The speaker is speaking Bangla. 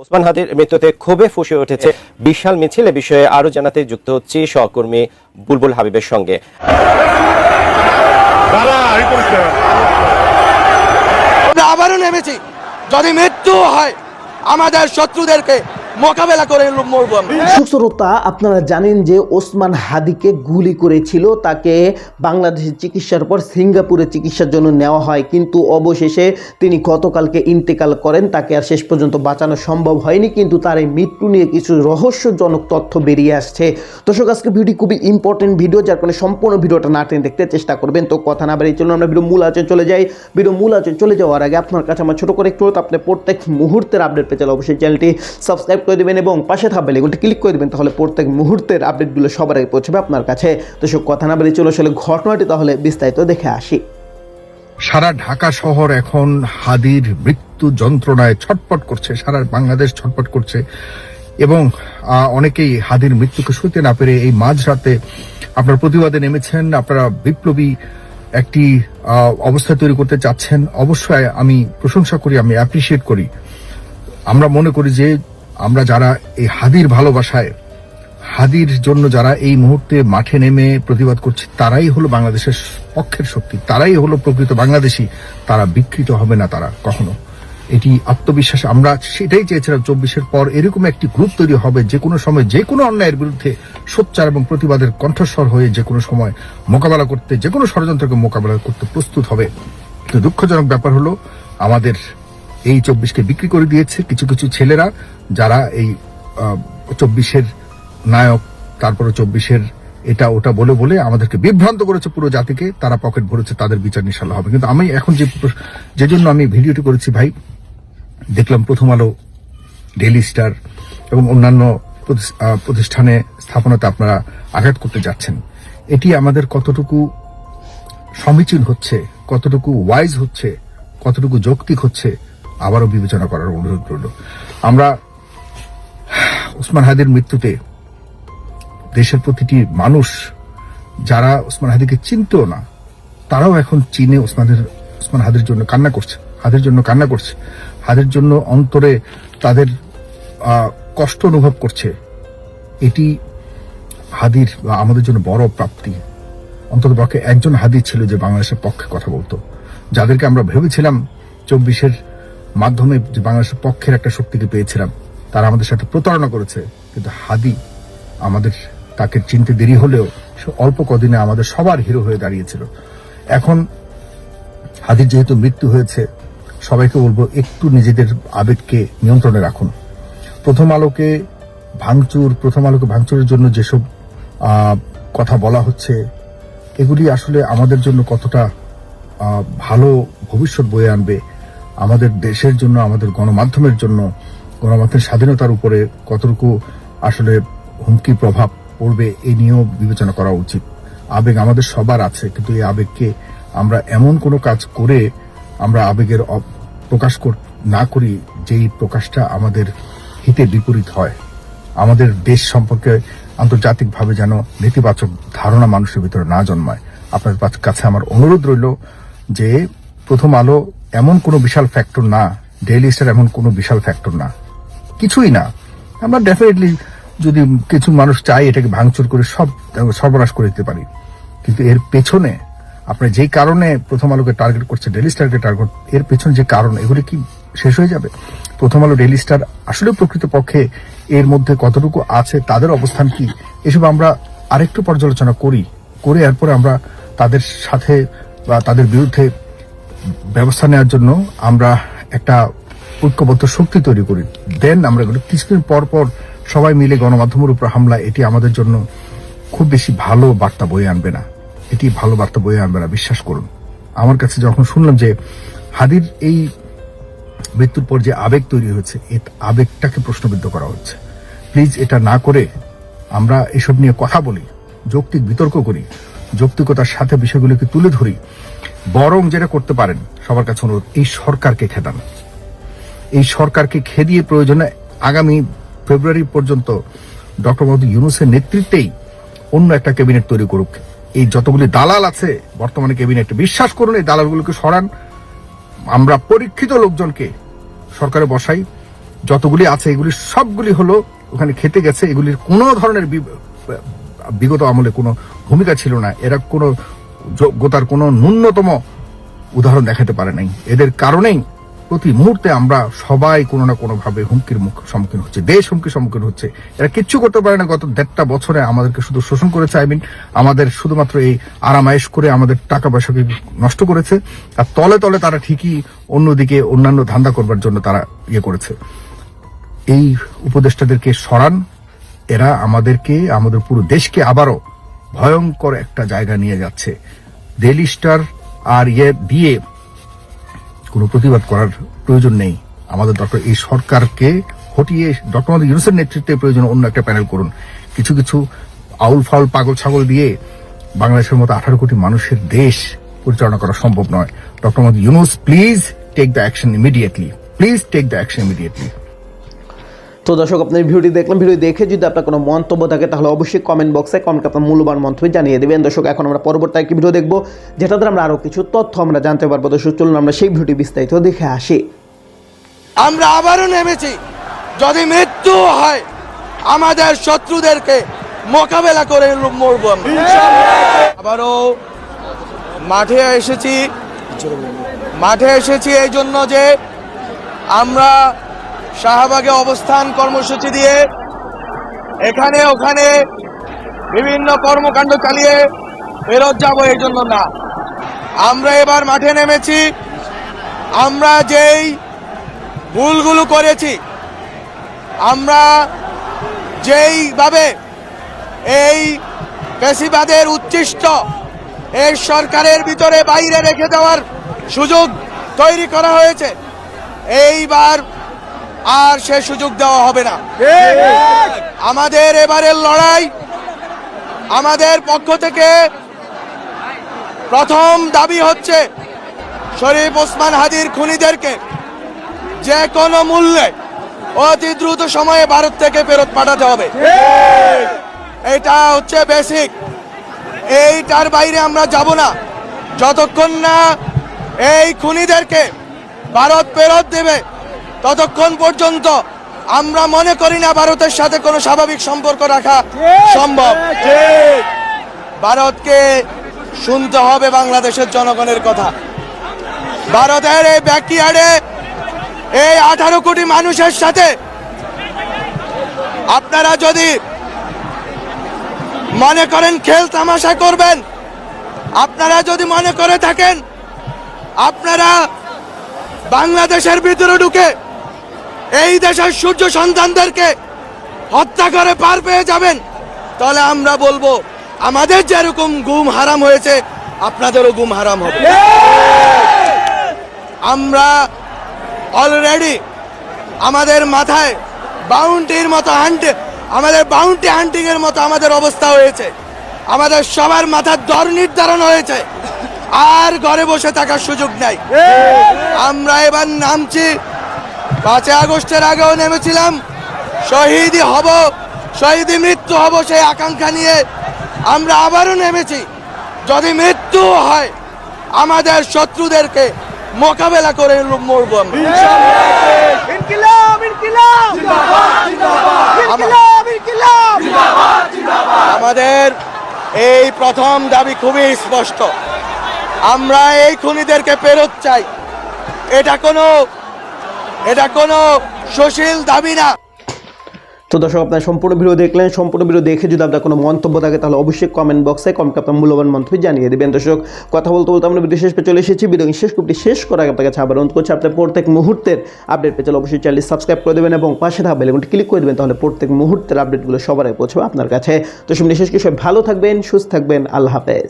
ওসমান হাদির মৃত্যুতে ক্ষোভে ফুসে উঠেছে বিশাল মিছিল এ বিষয়ে আরও জানাতে যুক্ত হচ্ছে সহকর্মী বুলবুল হাবিবের সঙ্গে। আবারও নেমেছি। যদি মৃত্যু হয় আমাদের শত্রুদেরকে মোকাবেলা করে মরবো সুশ্রোতা আপনারা জানেন যে ওসমান হাদিকে গুলি করেছিল, তাকে বাংলাদেশে চিকিৎসার পর সিঙ্গাপুরে চিকিৎসার জন্য নেওয়া হয়, কিন্তু অবশেষে তিনি গতকালকে ইন্তেকাল করেন, তাকে আর শেষ পর্যন্ত বাঁচানো সম্ভব হয়নি, কিন্তু তার এই মৃত্যু নিয়ে কিছু রহস্যজনক তথ্য বেরিয়ে আসছে। দর্শক, আজকে ভিডিও খুবই ইম্পর্টেন্ট ভিডিও যার কারণে সম্পূর্ণ ভিডিওটা না টেনে দেখতে চেষ্টা করবেন। তো কথা না বাড়িয়ে চলুন, আমরা ভিডিও মূল আচরণ চলে যাই। ভিডিও মূল আচরণ চলে যাওয়ার আগে আপনার কাছে আমার ছোট করে একটু আপনি প্রত্যেক মুহূর্তের আপডেট পেতে চলে অবশ্যই চ্যানেলটি সাবস্ক্রাইব করে দেবেন এবং পাশে থাকবে লেগুনটি ক্লিক করে দেবেন, তাহলে প্রত্যেক মুহূর্তের আপডেটগুলো সবার আগে পৌঁছবে আপনার কাছে। তো সব কথা না বাড়িয়ে চলো আসলে ঘটনাটি তাহলে বিস্তারিত দেখে আসি। সারা ঢাকা শহর এখন হাদির মৃত্যু যন্ত্রণায় ছটপট করছে, সারা বাংলাদেশ ছটপট করছে। এবং অনেকেই হাদির মৃত্যুকে সইতে না পেরে এই মাঝরাতে আপনার প্রতিবাদে নেমেছেন, আপনারা বিপ্লবী একটি অবস্থা তৈরি করতে চাচ্ছেন। অবশ্যই আমি প্রশংসা করি, আমি অ্যাপ্রিসিয়েট করি। আমরা মনে করি যে আমরা যারা এই হাদির ভালোবাসায়, হাদির জন্য যারা এই মুহূর্তে মাঠে নেমে প্রতিবাদ করছে, তারাই হলো বাংলাদেশের পক্ষের শক্তি, তারাই হলো প্রকৃত বাংলাদেশী, তারা বিকৃত হবে না তারা কখনো। এটি আত্মবিশ্বাস, আমরা সেটাই চেয়েছিলাম চব্বিশের পর, এরকম একটি গ্রুপ তৈরি হবে যে কোনো সময়, যে কোনো অন্যায়ের বিরুদ্ধে সোচ্চার এবং প্রতিবাদের কণ্ঠস্বর হয়ে যে কোনো সময় মোকাবেলা করতে, যে কোনো ষড়যন্ত্রকে মোকাবেলা করতে প্রস্তুত হবে। কিন্তু দুঃখজনক ব্যাপার হলো, আমাদের এই চব্বিশকে বিক্রি করে দিয়েছে কিছু কিছু ছেলেরা যারা এই চব্বিশের নায়ক তারপরে চব্বিশের এটা ওটা বলে বলে আমাদেরকে বিভ্রান্ত করেছে পুরো জাতিকে, তারা পকেট ভরেছে, তাদের বিচার নিশালা হবে। কিন্তু আমি এখন যে যে জন্য আমি ভিডিওটি করেছি ভাই, দেখলাম প্রথম আলো ডেলি স্টার এবং অন্যান্য প্রতিষ্ঠানে স্থাপনাতে আপনারা আঘাত করতে যাচ্ছেন। এটি আমাদের কতটুকু সমীচীন হচ্ছে, কতটুকু ওয়াইজ হচ্ছে, কতটুকু যৌক্তিক হচ্ছে আবারও বিবেচনা করার অনুরোধ রইল। আমরা ওসমান হাদির মৃত্যুতে দেশের প্রতিটি মানুষ যারা ওসমান হাদিকে চিনতেও না, তারাও এখন চীনে ওসমানের, ওসমান হাদির জন্য কান্না করছে হাদের জন্য কান্না করছে হাদের জন্য অন্তরে তাদের কষ্ট অনুভব করছে। এটি হাদির বা আমাদের জন্য বড় প্রাপ্তি। অন্তত পক্ষে একজন হাদি ছিল যে বাংলাদেশের পক্ষে কথা বলতো, যাদেরকে আমরা ভেবেছিলাম চব্বিশের মাধ্যমে বাংলাদেশের পক্ষের একটা শক্তিকে পেয়েছিলাম, তারা আমাদের সাথে প্রতারণা করেছে। কিন্তু হাদি আমাদের তাকে চিনতে দেরি হলেও সে অল্প কদিনে আমাদের সবার হিরো হয়ে দাঁড়িয়েছিল। এখন হাদির যেহেতু মৃত্যু হয়েছে, সবাইকে বলব একটু নিজেদের আবেগকে নিয়ন্ত্রণে রাখুন। প্রথম আলোকে ভাঙচুর, প্রথম আলোকে ভাঙচুরের জন্য যেসব কথা বলা হচ্ছে, এগুলি আসলে আমাদের জন্য কতটা ভালো ভবিষ্যৎ বয়ে আনবে আমাদের দেশের জন্য, আমাদের গণমাধ্যমের জন্য, গণমাধ্যমের স্বাধীনতার উপরে কতটুকু আসলে হুমকি প্রভাব পড়বে এই নিয়েও বিবেচনা করা উচিত। আবেগ আমাদের সবার আছে, কিন্তু এই আবেগকে আমরা এমন কোনো কাজ করে আমরা আবেগের প্রকাশ না করি যেই প্রকাশটা আমাদের হিতে বিপরীত হয়। আমাদের দেশ সম্পর্কে আন্তর্জাতিকভাবে যেন নেতিবাচক ধারণা মানুষের ভিতরে না জন্মায়। আপনার কাছে আমার অনুরোধ রইল যে প্রথম আলো এমন কোনো বিশাল ফ্যাক্টর না ডেইলি স্টার এমন কোনো বিশাল ফ্যাক্টর না। কিছুই না। আমরা ডেফিনেটলি যদি কিছু মানুষ চাই এটাকে ভাঙচুর করে সব, সর্বনাশ করে দিতে পারি। কিন্তু এর পেছনে আপনার যেই কারণে প্রথম আলোকে টার্গেট করছে ডেলি স্টারকে টার্গেট এর পেছনে যে কারণ, এগুলি কি শেষ হয়ে যাবে? প্রথম আলো ডেলি স্টার আসলে প্রকৃত পক্ষে এর মধ্যে কতটুকু আছে, তাদের অবস্থান কি, এসব আমরা আরেকটু পর্যালোচনা করি। করে এরপরে আমরা তাদের সাথে বা তাদের বিরুদ্ধে ব্যবস্থা নেওয়ার জন্য আমরা একটা ঐক্যবদ্ধ শক্তি তৈরি করি। দেন আমরা কিছুদিন পর পর সবাই মিলে গণমাধ্যমের উপর হামলা, এটি আমাদের জন্য খুব বেশি ভালো বার্তা বয়ে আনবে না। এটি ভালো বার্তা বয়ে আনবে না, বিশ্বাস করুন। আমার কাছে যখন শুনলাম যে হাদির এই মৃত্যুর পর যে আবেগ তৈরি হয়েছে এই আবেগটাকে প্রশ্নবিদ্ধ করা হচ্ছে। প্লিজ এটা না করে আমরা এসব নিয়ে কথা বলি, যৌক্তিক বিতর্ক করি, যৌক্তিকতার সাথে বিষয়গুলিকে তুলে ধরি। বরং যেটা করতে পারেন, সবার কাছে অনুরোধ, এই সরকারকে খেদান। এই সরকারকে খেদিয়ে প্রয়োজনে আগামী ফেব্রুয়ারি পর্যন্ত ডক্টর মোহাম্মদ ইউনুসের নেতৃত্বেই অন্য একটা ক্যাবিনেট তৈরি করুক। এই যতগুলি দালাল আছে, বর্তমানে ক্যাবিনেটে বিশ্বাস করুন, এই দালালগুলোকে সরান। আমরা পরীক্ষিত লোকজনকে সরকারে বসাই। যতগুলি আছে, এগুলি সবগুলি হলো ওখানে খেতে গেছে। এগুলির কোনো ধরনের বিগত আমলে কোনো ভূমিকা ছিল না। এরা কোনো যোগ্যতার কোনো ন্যূনতম উদাহরণ দেখাতে পারে নাই। এদের কারণেই প্রতি মুহূর্তে আমরা সবাই কোনো না কোনোভাবে হুমকির মুখ সম্মুখীন হচ্ছে। দেশ হুমকির সম্মুখীন হচ্ছে। এরা কিচ্ছু করতে পারে না। গত দেড়টা বছরে আমাদেরকে শুধু শোষণ করেছে আই মিন আমাদের শুধুমাত্র এই আরামায়েশ করে আমাদের টাকা পয়সাকে নষ্ট করেছে। আর তলে তলে তারা ঠিকই অন্যদিকে অন্যান্য ধান্দা করবার জন্য তারা ইয়ে করেছে। এই উপদেষ্টাদেরকে সরান। এরা আমাদেরকে, আমাদের পুরো দেশকে আবারও ভয়ঙ্কর একটা জায়গা নিয়ে যাচ্ছে। ডেলি স্টার আর ইয়ে দিয়ে কোনো প্রতিবাদ করার প্রয়োজন নেই। আমাদের দরকার এই সরকারকে হটিয়ে ডক্টর মোহাম্মদ ইউনুসের নেতৃত্বে প্রয়োজন অন্য একটা প্যানেল করুন। কিছু কিছু আউল ফাউল পাগল ছাগল দিয়ে বাংলাদেশের মতো আঠারো কোটি মানুষের দেশ পরিচালনা করা সম্ভব নয়। Doctor Mohammad Yunus please take the action immediately please take the action immediately তো দর্শক, আপনার ভিডিওটি দেখলাম ভিডিও দেখে যদি আপনার কোনো মন্তব্য থাকে, তাহলে অবশ্যই কমেন্ট বক্সে কমেন্ট আপনার মূল্যবান মন্তব্য জানিয়ে দেবেন। দর্শক, এখন আমরা পরবর্তী একটি ভিডিও দেখব যেটাতে আমরা আরও কিছু তথ্য আমরা জানতে পারব। দর্শক, চলুন আমরা সেই ভিডিওটি বিস্তারিত দেখে আসি। আমরা আবারও নেমেছি। যদি মৃত্যু হয়, আমাদের শত্রুদেরকে মোকাবেলা করে মরব আবারও মাঠে এসেছি। মাঠে এসেছি এই জন্য যে আমরা শাহবাগে অবস্থান কর্মসূচি দিয়ে এখানে ওখানে বিভিন্ন কর্মকাণ্ড চালিয়ে ফেরত যাব এই জন্য না। আমরা এবার মাঠে নেমেছি। আমরা যেই ভুলগুলো করেছি, আমরা যেইভাবে এই পেশিবাদের উচ্ছিষ্ট এই সরকারের ভিতরে বাইরে রেখে দেওয়ার সুযোগ তৈরি করা হয়েছে, এইবার আর সে সুযোগ দেওয়া হবে না। আমাদের এবারের লড়াই আমাদের পক্ষ থেকে প্রথম দাবি হচ্ছে শরীফ ওসমান হাদির খুনিদেরকে যে কোনো মূল্যে অতি দ্রুত সময়ে ভারত থেকে ফেরত পাঠাতে হবে। এটা হচ্ছে বেসিক এইটার বাইরে আমরা যাব না। যতক্ষণ না এই খুনিদেরকে ভারত ফেরত দেবে ততক্ষণ পর্যন্ত আমরা মনে করি না ভারতের সাথে কোনো স্বাভাবিক সম্পর্ক রাখা সম্ভব। ভারতকে শুনতে হবে বাংলাদেশের জনগণের কথা। ভারতের এই ব্যাকয়ার্ডে এই আঠারো কোটি মানুষের সাথে আপনারা যদি মনে করেন খেল তামাশা করবেন আপনারা যদি মনে করে থাকেন আপনারা বাংলাদেশের ভিতরে ঢুকে এই দেশের সূর্য সন্তানদেরকে হত্যা করে পার পেয়ে যাবেন। তাহলে আমরা বলব, আমাদের যেরকম গুম হারাম হয়েছে, আপনাদেরও গুম হারাম হবে। আমরা অলরেডি আমাদের মাথায় বাউন্টির মতো হান্টে আমাদের বাউন্টি হান্টিং এর মতো আমাদের অবস্থা হয়েছে। আমাদের সবার মাথার দর নির্ধারণ হয়েছে। আর ঘরে বসে থাকার সুযোগ নাই। আমরা এবার নামছি পাঁচই আগস্টের আগেও নেমেছিলাম। শহীদই হব শহীদি মৃত্যু হব সেই আকাঙ্ক্ষা নিয়ে আমরা আবারও নেমেছি। যদি মৃত্যু হয় আমাদের শত্রুদেরকে মোকাবেলা করে মরবো আমাদের এই প্রথম দাবি খুবই স্পষ্ট। আমরা এই খুনিদেরকে ফেরত চাই। এটা কোনো এটা কোনো সুশীল দাবি না। তো দর্শক, আপনার সম্পূর্ণ ভিডিও দেখলেন, সম্পূর্ণ ভিডিও দেখে যদি আপনার কোনো মন্তব্য থাকে, তাহলে অবশ্যই কমেন্ট বক্সে কমেন্ট আপনার মূল্যবান মন্তব্য জানিয়ে দেবেন। দর্শক, কথা বলতে বলতে আমরা ভিডিও শেষ পেয়ে চলে এসেছি। ভিডিও শেষ করতে শেষ করার আগে আপনার কাছে আবার অনুরোধ করছি, আপনার প্রত্যেক মুহূর্তের আপডেট পেয়ে চলে অবশ্যই চ্যানেল সাবস্ক্রাইব করে দেবেন এবং পাশে থাকা বেলগুনটি ক্লিক করে দেবেন, তাহলে প্রত্যেক মুহূর্তের আপডেটগুলো সবার আগে পৌঁছবে আপনার কাছে। তো সব বিশেষ কিছু ভালো থাকবেন, সুস্থ থাকবেন। আল্লাহ হাফেজ।